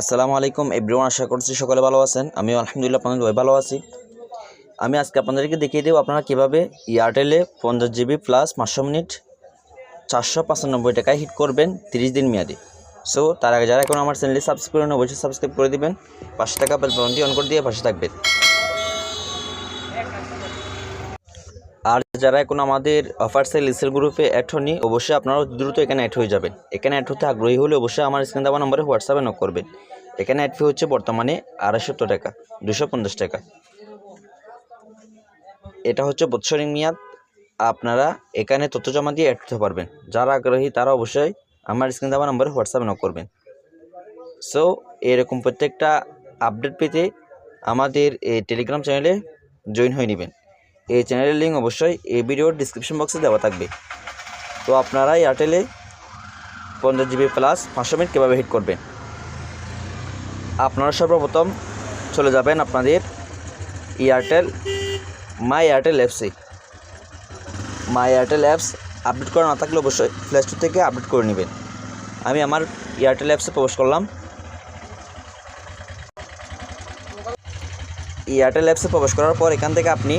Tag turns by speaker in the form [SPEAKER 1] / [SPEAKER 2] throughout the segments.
[SPEAKER 1] আসসালামু আলাইকুম এভরিওয়ান আশা করছি সকলে ভালো আছেন। আমি আলহামদুলিল্লাহ, আপনাদের ভালো আছি। আমি আজকে আপনাদেরকে দেখিয়ে দেবো আপনারা কীভাবে এয়ারটেলে পঞ্চাশ জিবি প্লাস পাঁচশো মিনিট চারশো পঁচানব্বই টাকায় হিট করবেন তিরিশ দিন মেয়াদি। সো তার আগে যারা এখন আমার চ্যানেলটি সাবস্ক্রাইব করেন, অবশ্যই সাবস্ক্রাইব করে দেবেন। পাঁচশো টাকা বেলবনটি অন করে দিয়ে পাশে থাকবেন। আর যারা এখন আমাদের অফার সেল গ্রুপে অ্যাড হননি, অবশ্যই আপনারাও দ্রুত এখানে অ্যাড হয়ে যাবেন। এখানে অ্যাড হতে আগ্রহী হলে অবশ্যই আমার স্ক্রিন দেওয়া নম্বরে হোয়াটসঅ্যাপে নক করবেন। এখানে অ্যাড ফি হচ্ছে বর্তমানে আড়াইশো টাকা, দুশো পঞ্চাশ টাকা। এটা হচ্ছে বৎসরিক মেয়াদ, আপনারা এখানে তথ্য জমা দিয়ে অ্যাড হতে পারবেন। যারা আগ্রহী, তারা অবশ্যই আমার স্ক্রিন দেওয়া নম্বরে হোয়াটসঅ্যাপে নক করবেন। সো এরকম প্রত্যেকটা আপডেট পেতে আমাদের এই টেলিগ্রাম চ্যানেলে জয়েন হয়ে নেবেন। এই চ্যানেলের লিঙ্ক অবশ্যই এই ভিডিওর ডিসক্রিপশন বক্সে দেওয়া থাকবে। তো আপনারা এয়ারটেলে পঞ্চাশ জিবি প্লাস পাঁচশো মিনিট কীভাবে হিট করবেন? আপনারা সর্বপ্রথম চলে যাবেন আপনাদের এয়ারটেল মাই এয়ারটেল অ্যাপসে মাই এয়ারটেল অ্যাপস আপডেট করা না থাকলে অবশ্যই প্লে স্টোর থেকে আপডেট করে নেবেন। আমি আমার এয়ারটেল অ্যাপসে প্রবেশ করলাম। এয়ারটেল অ্যাপসে প্রবেশ করার পর এখান থেকে আপনি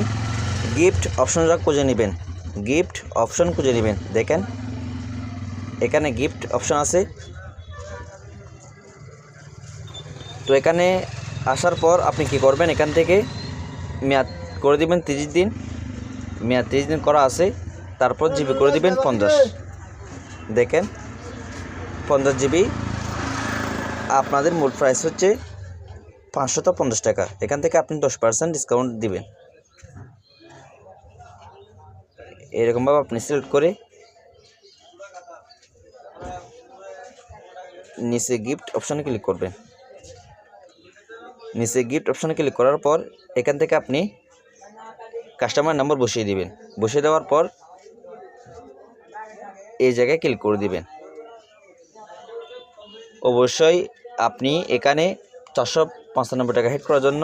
[SPEAKER 1] গিফট অপশনটা খুঁজে নেবেন। গিফট অপশন খুঁজে নেবেন। দেখেন, এখানে গিফট অপশন আছে। তো এখানে আসার পর আপনি কি করবেন? এখান থেকে মেয়াদ করে দিবেন তিরিশ দিন। মেয়াদ তিরিশ দিন করা আছে। তারপর জিবি করে দিবেন পঞ্চাশ। দেখেন, পঞ্চাশ জিবি আপনাদের মূল প্রাইস হচ্ছে পাঁচশত পঞ্চাশ টাকা। এখান থেকে আপনি দশ পার্সেন্ট ডিসকাউন্ট দিবেন। এরকমভাবে আপনি সিলেক্ট করে নিচে গিফট অপশানে ক্লিক করবেন। নিচে গিফট অপশানে ক্লিক করার পর এখান থেকে আপনি কাস্টমার নাম্বার বসিয়ে দিবেন। বসিয়ে দেওয়ার পর এই জায়গায় ক্লিক করে দিবেন। অবশ্যই আপনি এখানে চারশো পঁচানব্বই টাকা হেড করার জন্য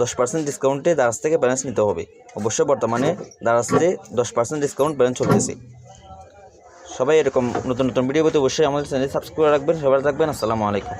[SPEAKER 1] দশ পার্সেন্ট ডিসকাউন্টে দারাজ থেকে ব্যালেন্স নিতে হবে। অবশ্যই বর্তমানে দারাজে দশ পার্সেন্ট ডিসকাউন্ট ব্যালেন্স চলতেছে। সবাই এরকম নতুন নতুন ভিডিও পেতে অবশ্যই আমাদের চ্যানেল সাবস্ক্রাইব করে রাখবেন। সবাই থাকবেন। আসসালামু আলাইকুম।